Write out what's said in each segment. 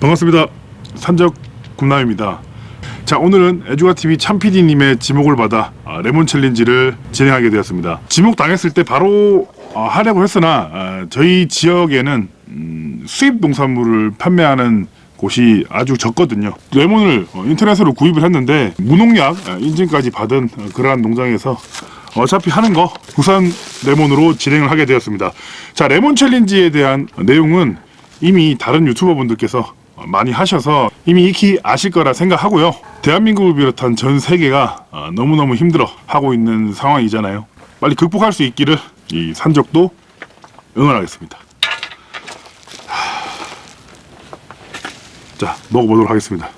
반갑습니다. 산적 군남입니다. 자 오늘은 에듀가 TV 참PD님의 지목을 받아 아, 레몬 챌린지를 진행하게 되었습니다. 지목 당했을 때 바로 아, 하려고 했으나 아, 저희 지역에는 음, 수입 농산물을 판매하는 곳이 아주 적거든요. 레몬을 어, 인터넷으로 구입을 했는데 무농약 아, 인증까지 받은 어, 그러한 농장에서 어차피 하는 거 국산 레몬으로 진행을 하게 되었습니다. 자 레몬 챌린지에 대한 내용은 이미 다른 유튜버 분들께서 많이 하셔서 이미 익히 아실 거라 생각하고요. 대한민국을 비롯한 전 세계가 어, 너무너무 힘들어 하고 있는 상황이잖아요. 빨리 극복할 수 있기를 이 산적도 응원하겠습니다. 하... 자, 먹어보도록 하겠습니다.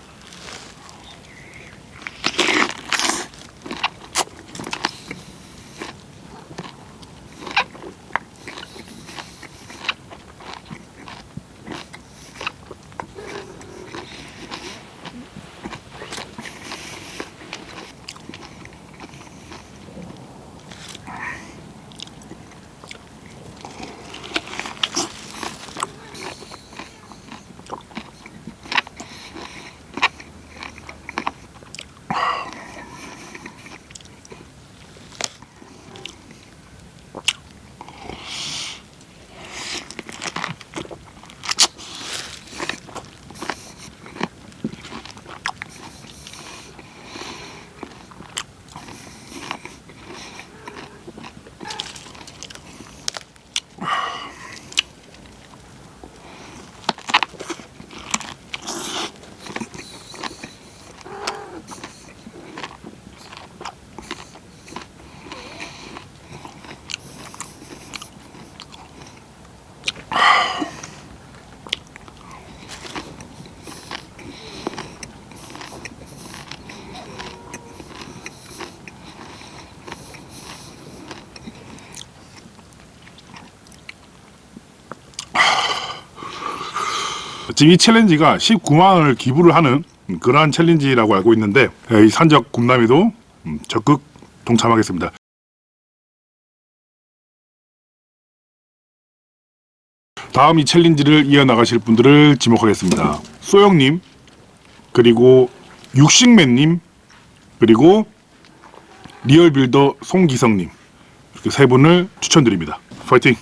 지금 이 챌린지가 19만 원을 기부를 하는 그러한 챌린지라고 알고 있는데 이 산적 군남이도 음, 적극 동참하겠습니다. 다음 이 챌린지를 이어나가실 분들을 지목하겠습니다. 소영님, 그리고 육식맨님, 그리고 리얼빌더 송기성님 이렇게 세 분을 추천드립니다. 파이팅!